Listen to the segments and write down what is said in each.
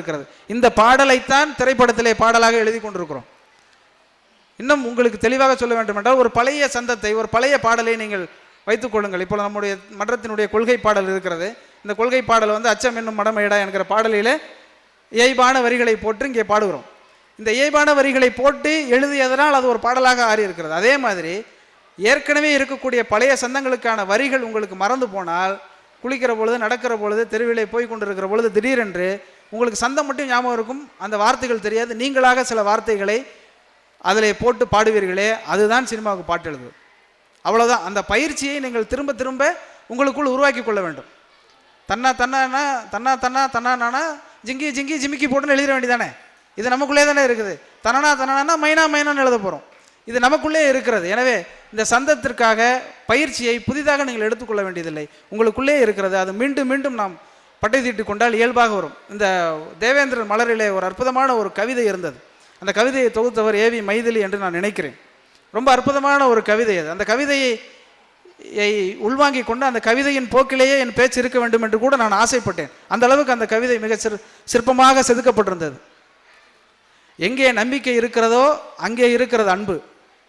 இருக்கிறது. இந்த பாடலைத்தான் திரைப்படத்திலே பாடலாக எழுதி கொண்டிருக்கிறோம். இன்னும் உங்களுக்கு தெளிவாக சொல்ல வேண்டும் என்றால் ஒரு பழைய சந்தத்தை ஒரு பழைய பாடலை நீங்கள் வைத்துக் கொள்ளுங்கள். இப்போ நம்முடைய மன்றத்தினுடைய கொள்கை பாடல் இருக்கிறது. இந்த கொள்கை பாடல் வந்து அச்சம் என்னும் மடமையடா என்கிற பாடலிலே இயல்பான வரிகளை போட்டு இங்கே பாடுகிறோம். இந்த இயல்பான வரிகளை போட்டு எழுதியதனால் அது ஒரு பாடலாக ஆறி இருக்கிறது அதே மாதிரி ஏற்கனவே இருக்கக்கூடிய பழைய சந்தங்களுக்கான வரிகள் உங்களுக்கு மறந்து போனால் குளிக்கிற பொழுது நடக்கிற பொழுது தெருவிலே போய் கொண்டிருக்கிற பொழுது திடீரென்று உங்களுக்கு சந்தம் மட்டும் ஞாபகம் இருக்கும். அந்த வார்த்தைகள் தெரியாது. நீங்களாக சில வார்த்தைகளை அதில் போட்டு பாடுவீர்களே அதுதான் சினிமாவுக்கு பாட்டு எழுது அவ்வளோதான் அந்த பயிற்சியை நீங்கள் திரும்ப திரும்ப உங்களுக்குள் உருவாக்கி கொள்ள வேண்டும். தன்னா தன்னானா தன்னா தன்னா தன்னானா ஜிங்கி ஜிங்கி ஜிமிக்கி போட்டுன்னு எழுத வேண்டியதானே? இது நமக்குள்ளே தானே இருக்குது. தனனா தனானா மைனா மைனான்னு எழுத போகிறோம் இது நமக்குள்ளே இருக்கிறது. எனவே இந்த சந்தத்திற்காக பயிற்சியை புதிதாக நீங்கள் எடுத்துக்கொள்ள வேண்டியதில்லை. உங்களுக்குள்ளே இருக்கிறது. அது மீண்டும் மீண்டும் நாம் பட்டை தீட்டு கொண்டால் இயல்பாக வரும். இந்த தேவேந்திரன் மலரிலே ஒரு அற்புதமான ஒரு கவிதை இருந்தது. அந்த கவிதையை தொகுத்தவர் ஏவி மைதிலி என்று நான் நினைக்கிறேன். ரொம்ப அற்புதமான ஒரு கவிதை அது. அந்த கவிதையை உள்வாங்கி கொண்டு அந்த கவிதையின் போக்கிலேயே என் பேச்சு இருக்க வேண்டும் என்று கூட நான் ஆசைப்பட்டேன். அந்த அளவுக்கு அந்த கவிதை மிக சிற் சிற்பமாக செதுக்கப்பட்டிருந்தது. எங்கே நம்பிக்கை இருக்கிறதோ அங்கே இருக்கிறது அன்பு.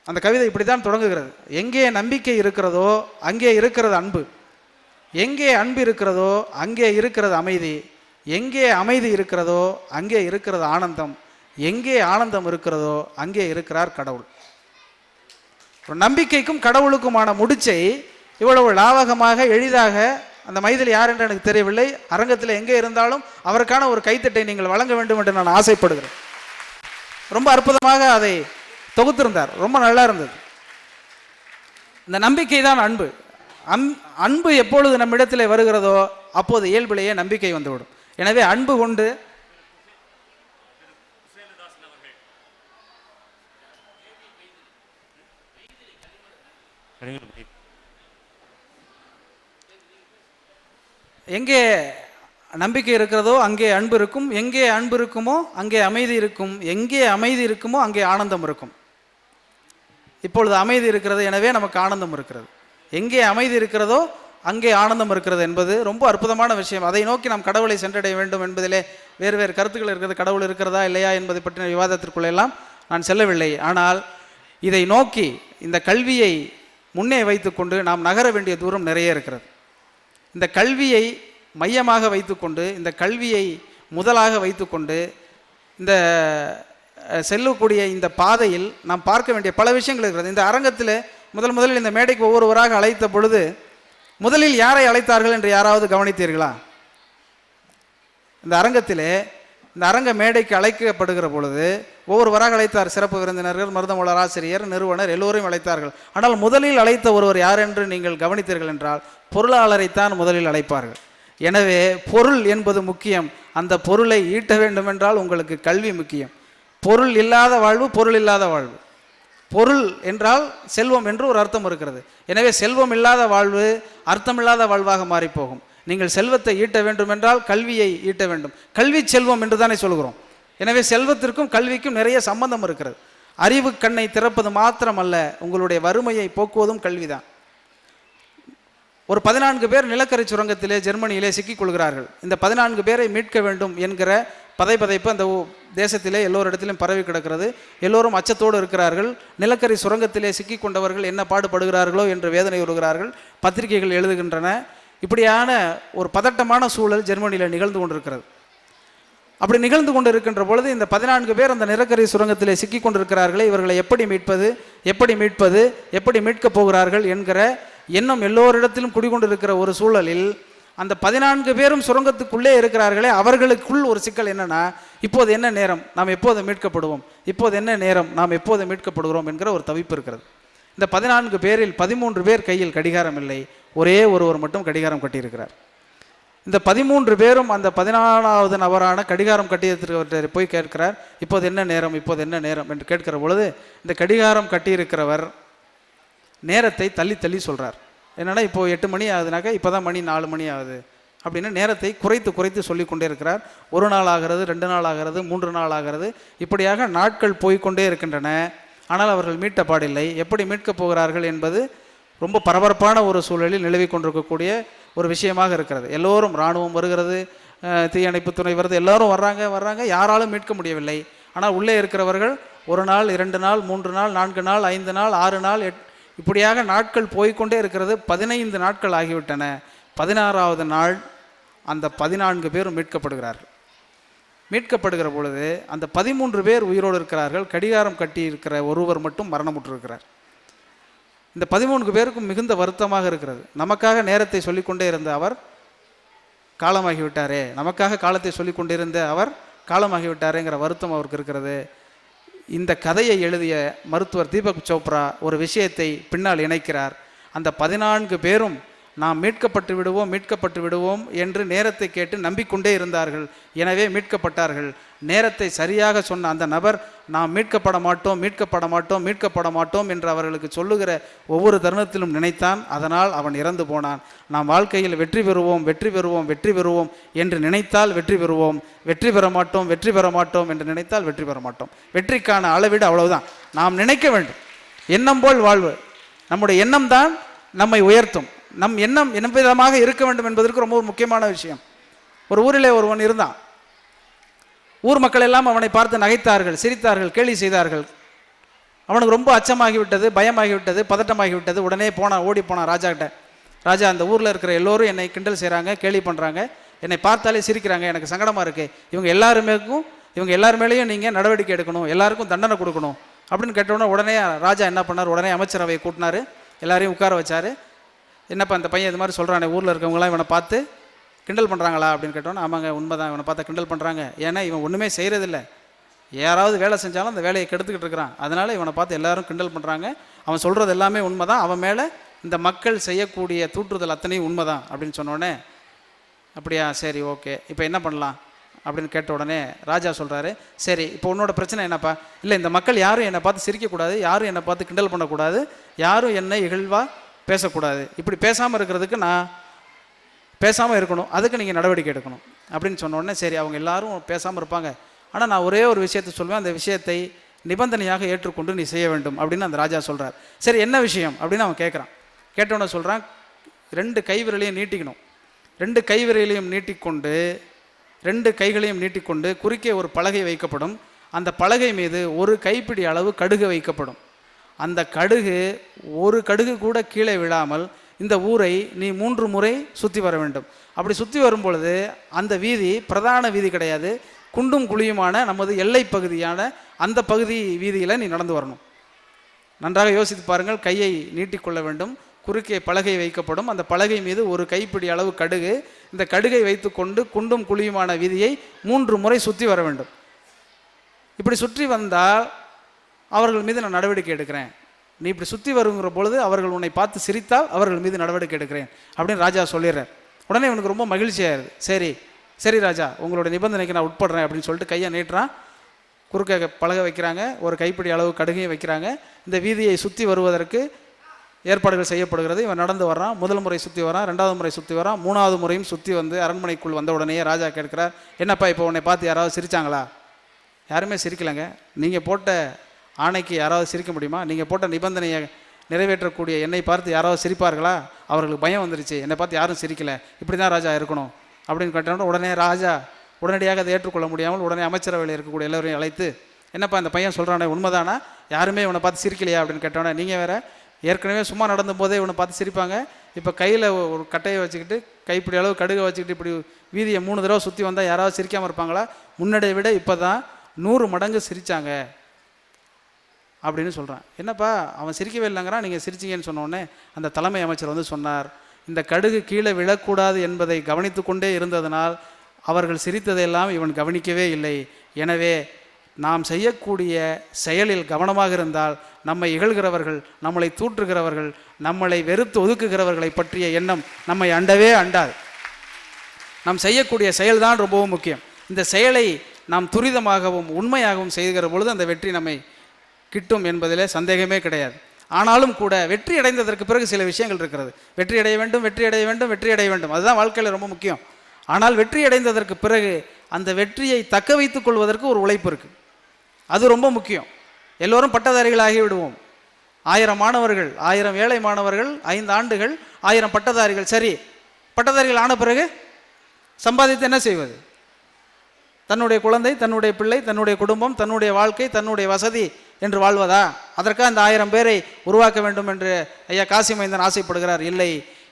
அந்த கவிதை இப்படி தான் தொடங்குகிறது. எங்கே நம்பிக்கை இருக்கிறதோ அங்கே இருக்கிறது அன்பு. எங்கே அன்பு இருக்கிறதோ அங்கே இருக்கிறது அமைதி. எங்கே அமைதி இருக்கிறதோ அங்கே இருக்கிறது ஆனந்தம். எங்கே ஆனந்தம் இருக்கிறதோ அங்கே இருக்கிறார் கடவுள். நம்பிக்கைக்கும் கடவுளுக்குமான முடிச்சை இவ்வளவு லாவகமாக எளிதாக அந்த மைதில் யார் என்று எனக்கு தெரியவில்லை. அரங்கத்தில் எங்கே இருந்தாலும் அவருக்கான ஒரு கைத்தட்டை நீங்கள் வழங்க வேண்டும் என்று நான் ஆசைப்படுகிறேன். ரொம்ப அற்புதமாக அதை தொகுத்திருந்தார். ரொம்ப நல்லா இருந்தது. இந்த நம்பிக்கை தான் அன்பு. அன் அன்பு எப்பொழுது நம்மிடத்தில் வருகிறதோ அப்போது இயல்பிலேயே நம்பிக்கை வந்துவிடும். எனவே அன்பு கொண்டு எங்கே நம்பிக்கை இருக்கிறதோ அங்கே அன்பு இருக்கும். எங்கே அன்பு இருக்குமோ அங்கே அமைதி இருக்கும். எங்கே அமைதி இருக்குமோ அங்கே ஆனந்தம் இருக்கும். இப்பொழுது அமைதி இருக்கிறது எனவே நமக்கு ஆனந்தம் இருக்கிறது. எங்கே அமைதி இருக்கிறதோ அங்கே ஆனந்தம் இருக்கிறது என்பது ரொம்ப அற்புதமான விஷயம். அதை நோக்கி நாம் கடவுளை சென்றடைய வேண்டும் என்பதிலே வேறு வேறு கருத்துக்கள் இருக்கிறது. கடவுள் இருக்கிறதா இல்லையா என்பதை பற்றின விவாதத்திற்குள்ளெல்லாம் நான் செல்லவில்லை. ஆனால் இதை நோக்கி இந்த கல்வியை முன்னே வைத்துக்கொண்டு நாம் நகர வேண்டிய தூரம் நிறைய இருக்கிறது. இந்த கல்வியை மையமாக வைத்துக்கொண்டு இந்த கல்வியை முதலாக வைத்துக்கொண்டு இந்த செல்லக்கூடிய இந்த பாதையில் நாம் பார்க்க வேண்டிய பல விஷயங்கள் இருக்கிறது. இந்த அரங்கத்தில் முதல் முதலில் இந்த மேடைக்கு ஒவ்வொருவராக அழைத்த பொழுது முதலில் யாரை அழைத்தார்கள் என்று யாராவது கவனித்தீர்களா? இந்த அரங்கத்திலே இந்த அரங்க மேடைக்கு அழைக்கப்படுகிற பொழுது ஒவ்வொருவராக அழைத்தார் சிறப்பு விருந்தினர்கள் மருதமலர் ஆசிரியர் நிறுவனர் எல்லோரையும் அழைத்தார்கள். ஆனால் முதலில் அழைத்த ஒருவர் யார் என்று நீங்கள் கவனித்தீர்கள் என்றால் பொருளாளரைத்தான் முதலில் அழைப்பார்கள். எனவே பொருள் என்பது முக்கியம். அந்த பொருளை ஈட்ட வேண்டுமென்றால் உங்களுக்கு கல்வி முக்கியம். பொருள் இல்லாத வாழ்வு பொருள் இல்லாத வாழ்வு. பொருள் என்றால் செல்வம் என்று ஒரு அர்த்தம் இருக்கிறது. எனவே செல்வம் இல்லாத வாழ்வு அர்த்தமில்லாத வாழ்வாக மாறிப்போகும். நீங்கள் செல்வத்தை ஈட்ட வேண்டும் என்றால் கல்வியை ஈட்ட வேண்டும். கல்வி செல்வம் என்று தானே சொல்கிறோம். எனவே செல்வத்திற்கும் கல்விக்கும் நிறைய சம்பந்தம் இருக்கிறது. அறிவு கண்ணை திறப்பது மாத்திரமல்ல உங்களுடைய வறுமையை போக்குவதும் கல்விதான். ஒரு பதினான்கு பேர் நிலக்கரி சுரங்கத்திலே ஜெர்மனியிலே சிக்கிக்கொள்கிறார்கள். இந்த பதினான்கு பேரை மீட்க வேண்டும் என்கிற பதைபதைப்பு அந்த தேசத்திலே எல்லோரிடத்திலும் பரவி கிடக்கிறது. எல்லோரும் அச்சத்தோடு இருக்கிறார்கள். நிலக்கரி சுரங்கத்திலே சிக்கி கொண்டவர்கள் என்ன பாடுபடுகிறார்களோ என்று வேதனை உறுகிறார்கள் பத்திரிகைகள் எழுதுகின்றன. இப்படியான ஒரு பதட்டமான சூழல் ஜெர்மனியில் நிகழ்ந்து கொண்டிருக்கிறது. அப்படி நிகழ்ந்து கொண்டு இருக்கின்ற பொழுது இந்த பதினான்கு பேர் அந்த நிலக்கரி சுரங்கத்திலே சிக்கிக் கொண்டிருக்கிறார்களே இவர்களை எப்படி மீட்பது எப்படி மீட்பது எப்படி மீட்கப் போகிறார்கள் என்கிற எண்ணம் எல்லோரிடத்திலும் குடிகொண்டிருக்கிற ஒரு சூழலில் அந்த பதினான்கு பேரும் சுரங்கத்துக்குள்ளே இருக்கிறார்களே அவர்களுக்குள் ஒரு சிக்கல் என்னன்னா இப்போது என்ன நேரம்? நாம் எப்போது மீட்கப்படுவோம்? இப்போது என்ன நேரம்? நாம் எப்போது மீட்கப்படுகிறோம் என்கிற ஒரு தவிப்பு இருக்கிறது. இந்த பதினான்கு பேரில் பதிமூன்று பேர் கையில் கடிகாரம் இல்லை ஒரே ஒருவர் மட்டும் கடிகாரம் கட்டியிருக்கிறார். இந்த பதிமூன்று பேரும் அந்த பதினாலாவது நபரான கடிகாரம் கட்டியத்திற்கு போய் கேட்கிறார் இப்போது என்ன நேரம்? இப்போது என்ன நேரம்? என்று கேட்கிற பொழுது இந்த கடிகாரம் கட்டியிருக்கிறவர் நேரத்தை தள்ளி தள்ளி சொல்கிறார் என்னென்னா இப்போது எட்டு மணி ஆகுதுனாக்கா இப்போ தான் மணி நாலு மணி ஆகுது. அப்படின்னு நேரத்தை குறைத்து குறைத்து சொல்லி கொண்டே இருக்கிறார். ஒரு நாள் ஆகிறது ரெண்டு நாள் ஆகிறது மூன்று நாள் ஆகிறது. இப்படியாக நாட்கள் போய்க்கொண்டே இருக்கின்றன. ஆனால் அவர்கள் மீட்ட பாடில்லை. எப்படி மீட்கப் போகிறார்கள் என்பது ரொம்ப பரபரப்பான ஒரு சூழலில் நிலவி கொண்டிருக்கக்கூடிய ஒரு விஷயமாக இருக்கிறது. எல்லோரும் இராணுவம் வருகிறது தீயணைப்பு துணை வருது எல்லோரும் வர்றாங்க வர்றாங்க. யாராலும் மீட்க முடியவில்லை. ஆனால் உள்ளே இருக்கிறவர்கள் ஒரு நாள் இரண்டு நாள் மூன்று நாள் நான்கு நாள் ஐந்து நாள் ஆறு நாள் எட் இப்படியாக நாட்கள் போய்க்கொண்டே இருக்கிறது. பதினைந்து நாட்கள் ஆகிவிட்டன. பதினாறாவது நாள் அந்த பதினான்கு பேரும் மீட்கப்படுகிறார்கள். மீட்கப்படுகிற பொழுது அந்த பதிமூன்று பேர் உயிரோடு இருக்கிறார்கள். கடிகாரம் கட்டி இருக்கிற ஒருவர் மட்டும் மரணமுற்றிருக்கிறார். இந்த பதிமூன்று பேருக்கும் மிகுந்த வருத்தமாக இருக்கிறது. நமக்காக நேரத்தை சொல்லிக்கொண்டே இருந்த அவர் காலமாகிவிட்டாரே. நமக்காக காலத்தை சொல்லிக்கொண்டிருந்த அவர் காலமாகிவிட்டாரேங்கிற வருத்தம் அவருக்கு இருக்கிறது. இந்த கதையை எழுதிய மருத்துவர் தீபக் சோப்ரா ஒரு விஷயத்தை பின்னால் இணைக்கிறார். அந்த பதினான்கு பேரும் நாம் மீட்கப்பட்டு விடுவோம் மீட்கப்பட்டு விடுவோம் என்று நேரத்தை கேட்டு நம்பிக்கொண்டே இருந்தார்கள். எனவே மீட்கப்பட்டார்கள். நேரத்தை சரியாக சொன்ன அந்த நபர் நாம் மீட்கப்பட மாட்டோம் மீட்கப்பட மாட்டோம் மீட்கப்பட மாட்டோம் என்று அவர்களுக்கு சொல்லுகிற ஒவ்வொரு தருணத்திலும் நினைத்தான். அதனால் அவன் இறந்து போனான். நாம் வாழ்க்கையில் வெற்றி பெறுவோம் வெற்றி பெறுவோம் வெற்றி பெறுவோம் என்று நினைத்தால் வெற்றி பெறுவோம். வெற்றி பெற மாட்டோம் வெற்றி பெற மாட்டோம் என்று நினைத்தால் வெற்றி பெற மாட்டோம். வெற்றிக்கான அளவீடு அவ்வளவுதான். நாம் நினைக்க வேண்டும். எண்ணம் போல் வாழ்வு. நம்முடைய எண்ணம் தான் நம்மை உயர்த்தும். நம் எண்ணம் என்ன விதமாக இருக்க வேண்டும் என்பதற்கு ரொம்ப ஒரு முக்கியமான விஷயம். ஒரு ஊரிலே ஒருவன் இருந்தான். ஊர் மக்கள் எல்லாம் அவனை பார்த்து நகைத்தார்கள் சிரித்தார்கள் கேலி செய்தார்கள். அவனுக்கு ரொம்ப அச்சமாகிவிட்டது பயமாகிவிட்டது பதட்டமாகிவிட்டது. உடனே போனான் ஓடி போனான் ராஜா கிட்ட ராஜா அந்த ஊரில் இருக்கிற எல்லோரும் என்னை கிண்டல் செய்கிறாங்க கேலி பண்ணுறாங்க என்னை பார்த்தாலே சிரிக்கிறாங்க. எனக்கு சங்கடமாக இருக்குது இவங்க எல்லாருமேக்கும் இவங்க எல்லார் மேலேயும் நீங்கள் நடவடிக்கை எடுக்கணும். எல்லாருக்கும் தண்டனை கொடுக்கணும். அப்படின்னு கேட்டவுடனே உடனே ராஜா என்ன பண்ணார்? உடனே அமைச்சரவையை கூட்டினார். எல்லாரையும் உட்கார வச்சாரு. என்னப்பா இந்த பையன் இது மாதிரி சொல்கிறானே ஊரில் இருக்கவங்களாம் இவனை பார்த்து கிண்டல் பண்ணுறாங்களா அப்படின்னு கேட்டோன்னே ஆமாங்க உண்மை தான் இவனை பார்த்தா கிண்டல் பண்ணுறாங்க ஏன்னா இவன் ஒன்றுமே செய்கிறதில்ல யாராவது வேலை செஞ்சாலும் அந்த வேலையை கெடுத்துக்கிட்டு இருக்கிறான். அதனால் இவனை பார்த்து எல்லாரும் கிண்டல் பண்ணுறாங்க அவன் சொல்கிறது எல்லாமே உண்மை தான் அவன் மேலே இந்த மக்கள் செய்யக்கூடிய தூற்றுதல் அத்தனையும் உண்மை தான் அப்படின்னு சொன்னோடனே அப்படியா? சரி ஓகே. இப்போ என்ன பண்ணலாம்? அப்படின்னு கேட்ட உடனே ராஜா சொல்கிறாரு சரி இப்போ உன்னோட பிரச்சனை என்னப்பா? இல்லை இந்த மக்கள் யாரும் என்னை பார்த்து சிரிக்கக்கூடாது யாரும் என்னை பார்த்து கிண்டல் பண்ணக்கூடாது யாரும் என்னை இகழ்வாக பேசக்கூடாது. இப்படி பேசாமல் இருக்கிறதுக்கு நான் பேசாமல் இருக்கணும். அதுக்கு நீங்கள் நடவடிக்கை எடுக்கணும். அப்படின்னு சொன்ன உடனே சரி அவங்க எல்லாரும் பேசாமல் இருப்பாங்க. ஆனால் நான் ஒரே ஒரு விஷயத்தை சொல்வேன். அந்த விஷயத்தை நிபந்தனையாக ஏற்றுக்கொண்டு நீ செய்ய வேண்டும் அப்படின்னு அந்த ராஜா சொல்கிறார் சரி என்ன விஷயம்? அப்படின்னு அவன் கேட்குறான் கேட்டவுடனே சொல்கிறான் ரெண்டு கைவிரலையும் நீட்டிக்கணும். ரெண்டு கைவிரலையும் நீட்டிக்கொண்டு ரெண்டு கைகளையும் நீட்டிக்கொண்டு குறுக்கே ஒரு பலகை வைக்கப்படும். அந்த பலகை மீது ஒரு கைப்பிடி அளவு கடுகு வைக்கப்படும். அந்த கடுகு ஒரு கடுகு கூட கீழே விழாமல் இந்த ஊரை நீ மூன்று முறை சுற்றி வர வேண்டும். அப்படி சுற்றி வரும் பொழுது அந்த வீதி பிரதான வீதி கிடையாது. குண்டும் குழியுமான நமது எல்லை பகுதியான அந்த பகுதி வீதியில் நீ நடந்து வரணும். நன்றாக யோசித்து பாருங்கள் கையை நீட்டிக்கொள்ள வேண்டும். குறுக்கே பலகை வைக்கப்படும். அந்த பலகை மீது ஒரு கைப்பிடி அளவு கடுகு. இந்த கடுகை வைத்துக்கொண்டு குண்டும் குழியுமான வீதியை மூன்று முறை சுற்றி வர வேண்டும். இப்படி சுற்றி வந்தால் அவர்கள் மீது நான் நடவடிக்கை எடுக்கிறேன். நீ இப்படி சுற்றி வருங்கிற பொழுது அவர்கள் உன்னை பார்த்து சிரித்தால் அவர்கள் மீது நடவடிக்கை எடுக்கிறேன் அப்படின்னு ராஜா சொல்லிடுறார். உடனே இவனுக்கு ரொம்ப மகிழ்ச்சியாயிருது சரி சரி ராஜா உங்களோட நிபந்தனைக்கு நான் உட்படுறேன் அப்படின்னு சொல்லிட்டு கையை நீட்டுறான். குறுக்க பழக வைக்கிறாங்க. ஒரு கைப்பிடி அளவு கடுகையும் வைக்கிறாங்க. இந்த வீதியை சுற்றி வருவதற்கு ஏற்பாடுகள் செய்யப்படுகிறது. இவன் நடந்து வர்றான். முதல் முறை சுற்றி வரான் ரெண்டாவது முறை சுற்றி வரான் மூணாவது முறையும் சுற்றி வந்து அரண்மனைக்குள் வந்த உடனேயே ராஜா கேட்கிறார் என்னப்பா இப்போ உன்னை பார்த்து யாராவது சிரிச்சாங்களா? யாருமே சிரிக்கலைங்க. நீங்கள் போட்ட ஆணைக்கு யாராவது சிரிக்க முடியுமா? நீங்கள் போட்ட நிபந்தனையை நிறைவேற்றக்கூடிய என்னை பார்த்து யாராவது சிரிப்பார்களா? அவர்களுக்கு பயம் வந்துருச்சு. என்னை பார்த்து யாரும் சிரிக்கலை. இப்படி தான் ராஜா இருக்கணும் அப்படின்னு கேட்டோன்னா உடனே ராஜா உடனடியாக அதை ஏற்றுக்கொள்ள முடியாமல் உடனே அமைச்சரவையில் இருக்கக்கூடிய எல்லோரையும் அழைத்து என்னப்பா இந்த பையன் சொல்கிறானே உண்மைதானா? யாருமே இவனை பார்த்து சிரிக்கலையா? அப்படின்னு கேட்டோன்னே நீங்கள் வேறு ஏற்கனவே சும்மா நடந்த போதே இவனை பார்த்து சிரிப்பாங்க. இப்போ கையில் ஒரு கட்டையை வச்சுக்கிட்டு கைப்பிடி அளவு கடுகை வச்சுக்கிட்டு இப்படி வீதியை மூணு தடவை சுற்றி வந்தால் யாராவது சிரிக்காமல் இருப்பாங்களா? முன்னாடியை விட இப்போ தான் நூறு மடங்கு சிரித்தாங்க அப்படின்னு சொல்கிறான் என்னப்பா அவன் சிரிக்கவே இல்லைங்கிறான். நீங்கள் சிரிச்சிங்கன்னு சொன்னோடனே அந்த தலைமை அமைச்சர் வந்து சொன்னார். இந்த கடுகு கீழே விழக்கூடாது என்பதை கவனித்து கொண்டே இருந்ததனால் அவர்கள் சிரித்ததையெல்லாம் இவன் கவனிக்கவே இல்லை. எனவே நாம் செய்யக்கூடிய செயலில் கவனமாக இருந்தால் நம்மை இகழ்கிறவர்கள் நம்மளை தூற்றுகிறவர்கள் நம்மளை வெறுத்து ஒதுக்குகிறவர்களை பற்றிய எண்ணம் நம்மை அண்டவே அண்டாது. நாம் செய்யக்கூடிய செயல்தான் ரொம்பவும் முக்கியம். இந்த செயலை நாம் துரிதமாகவும் உண்மையாகவும் செய்கிற பொழுது அந்த வெற்றி நம்மை கிட்டும் என்பதிலே சந்தேகமே கிடையாது. ஆனாலும் கூட வெற்றி அடைந்ததற்கு பிறகு சில விஷயங்கள் இருக்கிறது. வெற்றி அடைய வேண்டும் வெற்றி அடைய வேண்டும் வெற்றி அடைய வேண்டும். அதுதான் வாழ்க்கையில் ரொம்ப முக்கியம். ஆனால் வெற்றி அடைந்ததற்கு பிறகு அந்த வெற்றியை தக்க வைத்துக் கொள்வதற்கு ஒரு உழைப்பு இருக்குது அது ரொம்ப முக்கியம். எல்லோரும் பட்டதாரிகளாகி விடுவோம் ஆயிரம் மாணவர்கள் ஆயிரம் ஏழை மாணவர்கள் ஐந்து ஆண்டுகள் ஆயிரம் பட்டதாரிகள். சரி பட்டதாரிகள் ஆன பிறகு சம்பாதித்து என்ன செய்வது? தன்னுடைய குழந்தை தன்னுடைய பிள்ளை தன்னுடைய குடும்பம் தன்னுடைய வாழ்க்கை தன்னுடைய வசதி என்று வாழ்வதா? அதற்காக இந்த ஆயிரம் பேரை உருவாக்க வேண்டும் என்று ஐயா காசிமைந்தன் ஆசைப்படுகிறார். இல்லை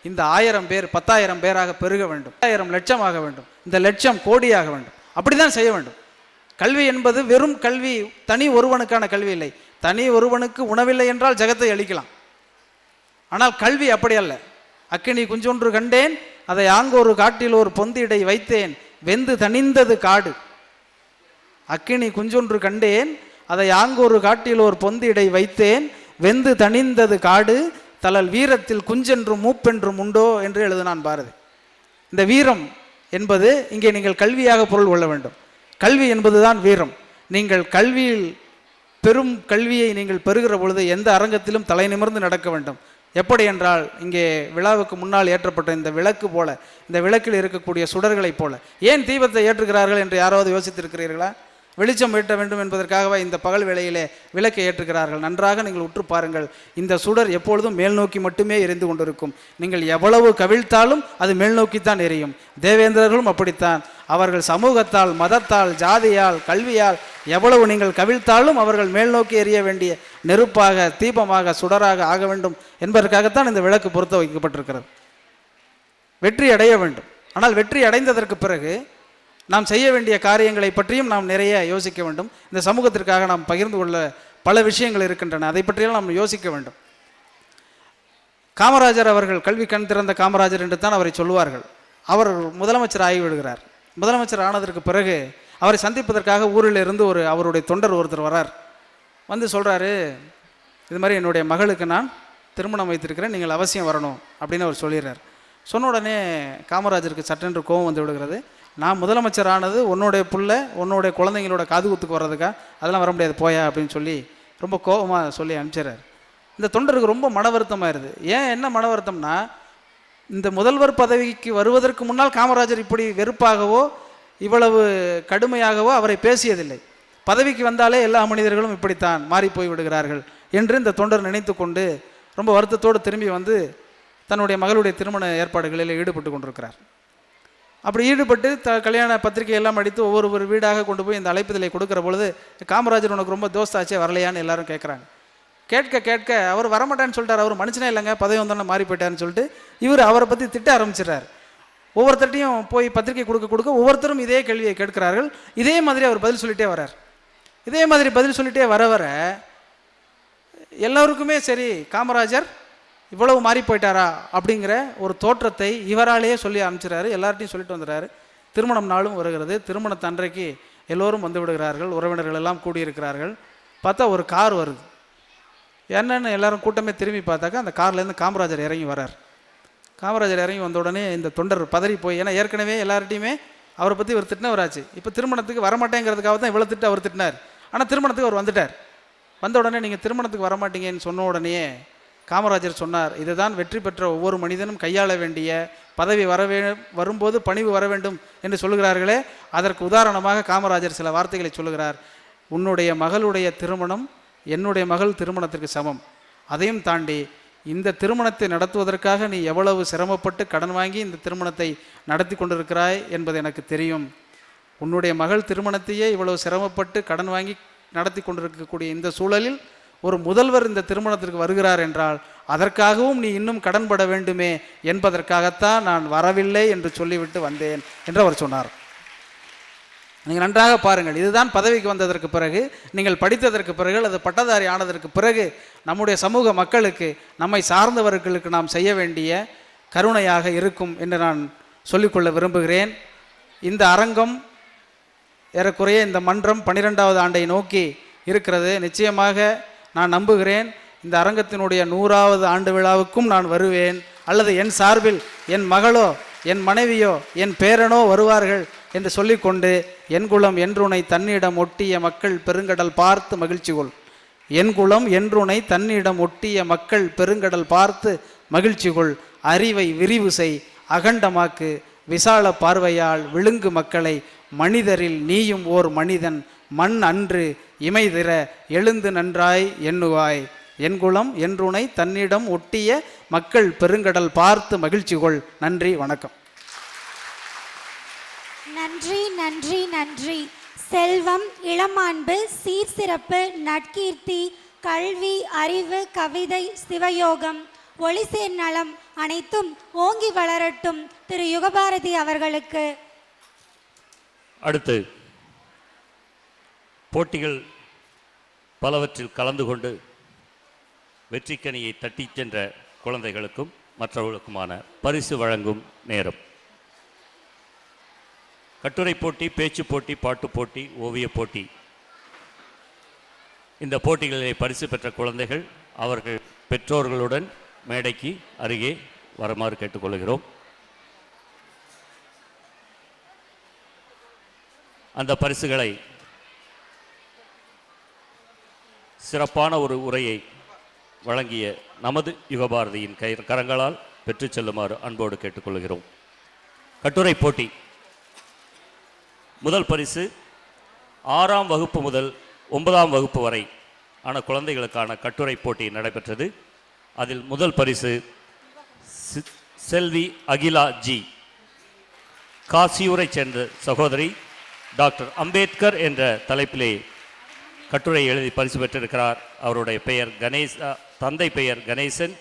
இந்த ஆயிரம் பேர் பத்தாயிரம் பேராக பெருக வேண்டும். ஆயிரம் லட்சமாக வேண்டும். இந்த லட்சம் கோடியாக வேண்டும். அப்படிதான் செய்ய வேண்டும். கல்வி என்பது வெறும் கல்வி தனி ஒருவனுக்கான கல்வி இல்லை. தனி ஒருவனுக்கு உணவில்லை என்றால் ஜெகத்தை அழிக்கலாம். ஆனால் கல்வி அப்படி அல்ல. அக்கினி குஞ்சொன்று கண்டேன் அதை ஆங்கோரு காட்டில் ஒரு பொந்திடை வைத்தேன். வெந்து தணிந்தது காடு. அக்கினி குஞ்சொன்று கண்டேன் அதை ஆங்கொரு காட்டில் ஒரு பொந்திடை வைத்தேன் வெந்து தணிந்தது காடு தலல் வீரத்தில் குஞ்சென்றும் மூப்பென்றும் உண்டோ என்று எழுதினான் பாரதி. இந்த வீரம் என்பது இங்கே நீங்கள் கல்வியாக பொருள் கொள்ள வேண்டும். கல்வி என்பதுதான் வீரம். நீங்கள் கல்வியில் பெரும் கல்வியை நீங்கள் பெறுகிற பொழுது எந்த அரங்கத்திலும் தலை நிமிர்ந்து நடக்க வேண்டும். எப்படி என்றால் இங்கே விழாவுக்கு முன்னால் ஏற்றப்பட்ட இந்த விளக்கு போல இந்த விளக்கில் இருக்கக்கூடிய சுடர்களைப் போல. ஏன் தீபத்தை ஏற்றுகிறார்கள் என்று யாராவது யோசித்திருக்கிறீர்களா? வெளிச்சம் ஈட்ட வேண்டும் என்பதற்காகவே இந்த பகல் வேளையிலே விளக்கை ஏற்றுகிறார்கள். நன்றாக நீங்கள் உற்று பாருங்கள். இந்த சுடர் எப்பொழுதும் மேல் நோக்கி மட்டுமே எரிந்து கொண்டிருக்கும். நீங்கள் எவ்வளவு கவிழ்த்தாலும் அது மேல் நோக்கித்தான் எரியும். தேவேந்திரர்களும் அப்படித்தான். அவர்கள் சமூகத்தால் மதத்தால் ஜாதியால் கல்வியால் எவ்வளவு நீங்கள் கவிழ்த்தாலும் அவர்கள் மேல் நோக்கி எரிய வேண்டிய நெருப்பாக தீபமாக சுடராக ஆக வேண்டும் என்பதற்காகத்தான் இந்த விளக்கு பொருத்த வைக்கப்பட்டிருக்கிறது. வெற்றி அடைய வேண்டும். ஆனால் வெற்றி அடைந்ததற்கு பிறகு நாம் செய்ய வேண்டிய காரியங்களை பற்றியும் நாம் நிறைய யோசிக்க வேண்டும். இந்த சமூகத்திற்காக நாம் பகிர்ந்து கொள்ள பல விஷயங்கள் இருக்கின்றன. அதை பற்றியெல்லாம் நாம் யோசிக்க வேண்டும். காமராஜர் அவர்கள் கல்வி கண் திறந்த காமராஜர் என்று தான் அவரை சொல்லுவார்கள். அவர் முதலமைச்சர் ஆகிவிடுகிறார் முதலமைச்சர் ஆனதற்கு பிறகு அவரை சந்திப்பதற்காக ஊரில் இருந்து ஒரு அவருடைய தொண்டர் ஒருத்தர் வரார். வந்து சொல்கிறாரு இது மாதிரி என்னுடைய மகளுக்கு நான் திருமணம் வைத்திருக்கிறேன் நீங்கள் அவசியம் வரணும் அப்படின்னு அவர் சொல்லிடுறார். சொன்ன உடனே காமராஜருக்கு சட்டென்று கோபம் வந்து விடுகிறது. நான் முதலமைச்சர் ஆனது உன்னுடைய புள்ள உன்னுடைய குழந்தைங்களோட காது குத்துக்கு வர்றதுக்கா? அதெல்லாம் வர முடியாது போயா அப்படின்னு சொல்லி ரொம்ப கோபமாக சொல்லி அனுப்பிச்சிடுறாரு. இந்த தொண்டருக்கு ரொம்ப மன வருத்தமாயிருது. ஏன் என்ன மன வருத்தம்னா இந்த முதல்வர் பதவிக்கு வருவதற்கு முன்னால் காமராஜர் இப்படி வெறுப்பாகவோ இவ்வளவு கடுமையாகவோ அவரை பேசியதில்லை. பதவிக்கு வந்தாலே எல்லா மனிதர்களும் இப்படித்தான் மாறி போய் விடுகிறார்கள் என்று இந்த தொண்டர் நினைத்து கொண்டு ரொம்ப வருத்தத்தோடு திரும்பி வந்து தன்னுடைய மகளுடைய திருமண ஏற்பாடுகளில் ஈடுபட்டு கொண்டிருக்கிறார். அப்படி ஈடுபட்டு த கல்யாண பத்திரிகை எல்லாம் அடித்து ஒவ்வொரு ஒரு வீடாக கொண்டு போய் இந்த அழைப்புதலை கொடுக்குற பொழுது காமராஜர் உனக்கு ரொம்ப தோஸ்தாச்சே வரலையான்னு எல்லாரும் கேட்குறாங்க கேட்க கேட்க அவர் வரமாட்டான்னு சொல்லிட்டார். அவர் மனுஷனே இல்லைங்க பதவி வந்தோன்னே மாறி போயிட்டாருன்னு சொல்லிட்டு இவர் அவரை பற்றி திட்ட ஆரம்பிச்சிடுறார். ஒவ்வொருத்தட்டையும் போய் பத்திரிகை கொடுக்க கொடுக்க ஒவ்வொருத்தரும் இதே கேள்வியை கேட்கிறார்கள். இதே மாதிரி அவர் பதில் சொல்லிட்டே வரார் இதே மாதிரி பதில் சொல்லிட்டே வர வர எல்லோருக்குமே சரி காமராஜர் இவ்வளவு மாறி போயிட்டாரா அப்படிங்கிற ஒரு தோற்றத்தை இவராலேயே சொல்லி அனுப்பிச்சிறாரு. எல்லார்ட்டையும் சொல்லிட்டு வந்துடுறாரு. திருமணம் நாளும் வருகிறது. திருமணத்து அன்றைக்கு எல்லோரும் வந்து விடுகிறார்கள். உறவினர்கள் எல்லாம் கூடியிருக்கிறார்கள். பார்த்தா ஒரு கார் வருது. என்னென்னு எல்லாரும் கூட்டமே திரும்பி பார்த்தாக்கா அந்த கார்லேருந்து காமராஜர் இறங்கி வரார் காமராஜர் இறங்கி வந்த உடனே இந்த தொண்டர் பதறி போய் ஏன்னா ஏற்கனவே எல்லார்ட்டையுமே அவரை பற்றி ஒரு திட்டினவராச்சு. இப்போ திருமணத்துக்கு வரமாட்டேங்கிறதுக்காக தான் இவ்வளோ திட்டு அவர் திட்டினார். ஆனால் திருமணத்துக்கு அவர் வந்துட்டார். வந்த உடனே நீங்கள் திருமணத்துக்கு வரமாட்டீங்கன்னு சொன்ன உடனே காமராஜர் சொன்னார் இதுதான் வெற்றி பெற்ற ஒவ்வொரு மனிதனும் கையாள வேண்டிய பதவி வரவே வரும்போது பணிவு வர வேண்டும் என்று சொல்லுகிறார்களே. அதற்கு உதாரணமாக காமராஜர் சில வார்த்தைகளை சொல்லுகிறார். உன்னுடைய மகளுடைய திருமணம் என்னுடைய மகள் திருமணத்திற்கு சமம். அதையும் தாண்டி இந்த திருமணத்தை நடத்துவதற்காக நீ எவ்வளவு சிரமப்பட்டு கடன் வாங்கி இந்த திருமணத்தை நடத்தி கொண்டிருக்கிறாய் என்பது எனக்கு தெரியும். உன்னுடைய மகள் திருமணத்தையே இவ்வளவு சிரமப்பட்டு கடன் வாங்கி நடத்தி கொண்டிருக்கக்கூடிய இந்த சூழலில் ஒரு முதல்வர் இந்த திருமணத்திற்கு வருகிறார் என்றால் அதற்காகவும் நீ இன்னும் கடன்பட வேண்டுமே என்பதற்காகத்தான் நான் வரவில்லை என்று சொல்லிவிட்டு வந்தேன் என்று அவர் சொன்னார். நீங்கள் நன்றாக பாருங்கள். இதுதான் பதவிக்கு வந்ததற்கு பிறகு நீங்கள் படித்ததற்கு பிறகு அல்லது பட்டதாரி ஆனதற்கு பிறகு நம்முடைய சமூக மக்களுக்கு நம்மை சார்ந்தவர்களுக்கு நாம் செய்ய வேண்டிய கருணையாக இருக்கும் என்று நான் சொல்லிக்கொள்ள விரும்புகிறேன். இந்த அரங்கம் ஏறக்குறைய இந்த மன்றம் பன்னிரெண்டாவது ஆண்டை நோக்கி இருக்கிறது. நிச்சயமாக நான் நம்புகிறேன். இந்த அரங்கத்தினுடைய நூறாவது ஆண்டு விழாவுக்கும் நான் வருவேன். அல்லது என் சார்பில் என் மகளோ என் மனைவியோ என் பேரனோ வருவார்கள் என்று சொல்லிக்கொண்டு என் குலம் என்றுனை தன்னிடம் ஒட்டிய மக்கள் பெருங்கடல் பார்த்து மகிழ்ச்சி கொள். என் குலம் என்றுனை தன்னிடம் ஒட்டிய மக்கள் பெருங்கடல் பார்த்து மகிழ்ச்சி கொள். அறிவை விரிவு செய். அகண்டமாக்கு விசால பார்வையால் விழுங்கு மக்களை. மனிதரில் நீயும் ஓர் மனிதன். மண் அன்று இமைதிர எழுந்து நன்றாய் எண்ணுவாய். என்குலம் என்றுனை தன்னிடம் ஒட்டிய மக்கள் பெருங்கடல் பார்த்து மகிழ்ச்சி கொள். நன்றி வணக்கம். நன்றி நன்றி நன்றி. செல்வம் இளமாண்பு சீர்சிறப்பு நற்கீர்த்தி கல்வி அறிவு கவிதை சிவயோகம் ஒளிசேர் நலம் அனைத்தும் ஓங்கி வளரட்டும் திரு யுகபாரதி அவர்களுக்கு. அடுத்து போட்டிகள் பலவற்றில் கலந்து கொண்டு வெற்றிக்கனியை தட்டிச் சென்ற குழந்தைகளுக்கும் மற்றவர்களுக்குமான பரிசு வழங்கும் நேரம். கட்டுரை போட்டி பேச்சு போட்டி பாட்டு போட்டி ஓவியப் போட்டி. இந்த போட்டிகளிலே பரிசு பெற்ற குழந்தைகள் அவர்கள் பெற்றோர்களுடன் மேடைக்கு அருகே வருமாறு கேட்டுக்கொள்கிறோம். அந்த பரிசுகளை சிறப்பான ஒரு உரையை வழங்கிய நமது யுகபாரதியின் கை கரங்களால் பெற்றுச் செல்லுமாறு அன்போடு கேட்டுக்கொள்கிறோம். கட்டுரை போட்டி. முதல் பரிசு ஆறாம் வகுப்பு முதல் ஒன்பதாம் வகுப்பு வரை ஆன குழந்தைகளுக்கான கட்டுரை போட்டி நடைபெற்றது. அதில் முதல் பரிசு சி- செல்வி அகிலா ஜி. காசியூரை சேர்ந்த சகோதரி டாக்டர் அம்பேத்கர் என்ற தலைப்பிலே கட்டுரை எழுதி பரிசு பெற்றிருக்கிறார். அவருடைய பெயர் கணேஷ் தந்தை பெயர் கணேசன்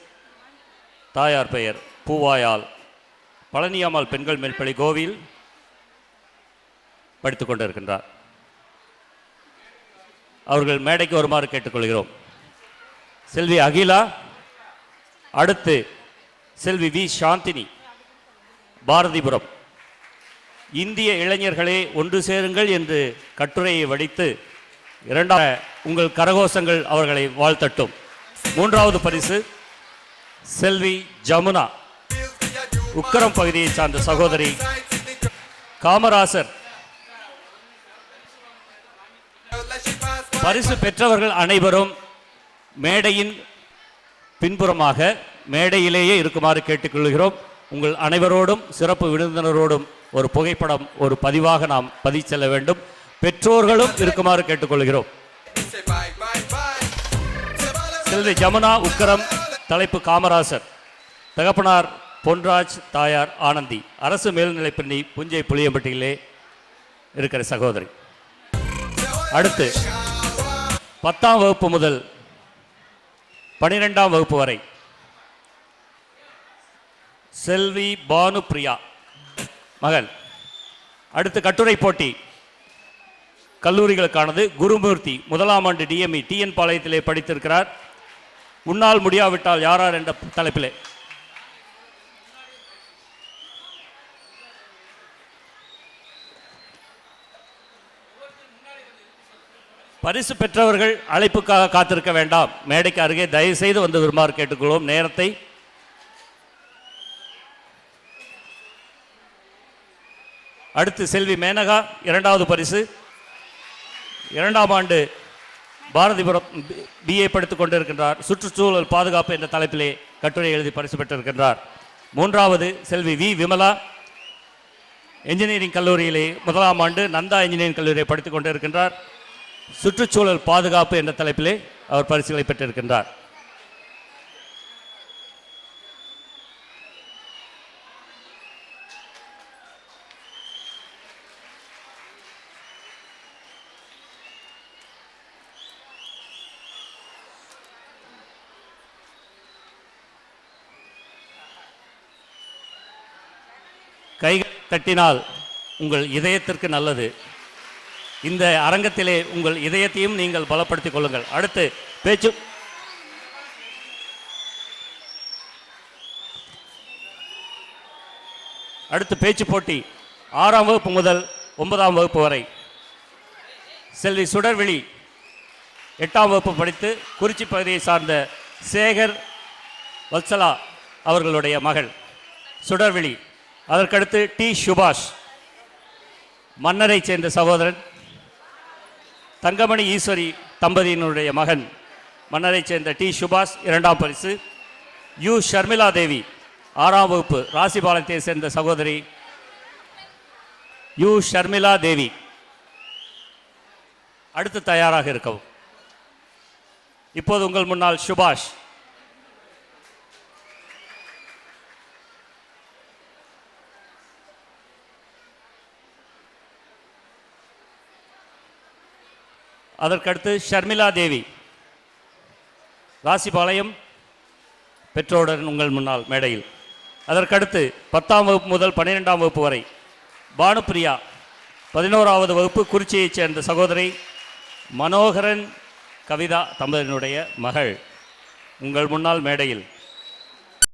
தாயார் பெயர் பூவாயால். பழனியாம்மாள் பெண்கள் மேல்பள்ளி கோவில் படித்துக் கொண்டிருக்கின்றார். அவர்கள் மேடைக்கு வருமாறு கேட்டுக்கொள்கிறோம். செல்வி அகிலா அடுத்து செல்வி வி சாந்தினி பாரதிபுரம். இந்திய இளைஞர்களே ஒன்று சேருங்கள் என்று கட்டுரையை வடித்து இரண்டாம் உங்கள் கரகோஷங்கள் அவர்களை வாழ்த்தட்டும். மூன்றாவது பரிசு செல்வி ஜமுனா உக்கரம் பகுதியை சார்ந்த சகோதரி காமராசர். பரிசு பெற்றவர்கள் அனைவரும் மேடையின் பின்புறமாக மேடையிலேயே இருக்குமாறு கேட்டுக்கொள்கிறோம். உங்கள் அனைவரோடும் சிறப்பு விருந்தினரோடும் ஒரு புகைப்படம் ஒரு பதிவாக நாம் பதிவு செல்ல வேண்டும். பெற்றோர்களும் இருக்குமாறு கேட்டுக்கொள்கிறோம். செல்வி ஜமுனா உக்கரம் தலைப்பு காமராசர் தகப்பனார் பொன்ராஜ் தாயார் ஆனந்தி அரசு மேல்நிலைப்பள்ளி புஞ்சை புளியம்பட்டியிலே இருக்கிற சகோதரி. அடுத்து பத்தாம் வகுப்பு முதல் பனிரெண்டாம் வகுப்பு வரை செல்வி பானு பிரியா மகள். அடுத்து கட்டுரை போட்டி கல்லூரிகளுக்கானது குருமூர்த்தி முதலாம் ஆண்டு டிஎம்இ டிஎன் பாளையத்திலே படித்திருக்கிறார். உன்னால் முடியாவிட்டால் யாரார் என்ற தலைப்பிலே. பரிசு பெற்றவர்கள் அழைப்புக்காக காத்திருக்க வேண்டாம். மேடைக்கு அருகே தயவு செய்து வந்து வருமாறு கேட்டுக்கொள்வோம். நேரத்தை அடுத்து செல்வி மேனகா இரண்டாவது பரிசு. இரண்டாம் ஆண்டு பாரதிபுரம் பிஏ படித்துக் கொண்டிருக்கின்றார். சுற்றுச்சூழல் பாதுகாப்பு என்ற தலைப்பிலே கட்டுரை எழுதி பரிசு பெற்றிருக்கின்றார். மூன்றாவது செல்வி வி. விமலா என்ஜினியரிங் கல்லூரியிலே முதலாம் ஆண்டு நந்தா இன்ஜினியரிங் கல்லூரியை படித்துக் கொண்டிருக்கின்றார். சுற்றுச்சூழல் பாதுகாப்பு என்ற தலைப்பிலே அவர் பரிசுகளை பெற்றிருக்கின்றார். கை தட்டினால் உங்கள் இதயத்திற்கு நல்லது. இந்த அரங்கத்திலே உங்கள் இதயத்தையும் நீங்கள் பலப்படுத்திக் கொள்ளுங்கள். அடுத்து பேச்சு. அடுத்து பேச்சு போட்டி. ஆறாம் வகுப்பு முதல் ஒன்பதாம் வகுப்பு வரை. செல்வி சுடர்விழி எட்டாம் வகுப்பு படித்து குறிச்சி பகுதியை சார்ந்த சேகர் வத்சலா அவர்களுடைய மகள். சுடர்விழி. அதற்கடுத்து டி சுபாஷ் மன்னரைச் சேர்ந்த சகோதரன் தங்கமணி ஈஸ்வரி தம்பதியினுடைய மகன் மன்னரைச் சேர்ந்த டி சுபாஷ் இரண்டாம் பரிசு. யு ஷர்மிளா தேவி ஆறாம் வகுப்பு ராசிபாலத்தை சேர்ந்த சகோதரி யு ஷர்மிளா தேவி. அடுத்து தயாராக இருக்கவும். இப்போது உங்கள் முன்னால் சுபாஷ் அதற்கடுத்து ஷர்மிளா தேவி. ராசிபாளையம் பெற்றோருடன் உங்கள் முன்னால் மேடையில். அதற்கடுத்து பத்தாம் வகுப்பு முதல் பன்னிரெண்டாம் வகுப்பு வரை பானுப்பிரியா பதினோராவது வகுப்பு குறிச்சியைச் சேர்ந்த சகோதரி மனோகரன் கவிதா தம்பதியினுடைய மகள். உங்கள் முன்னால் மேடையில்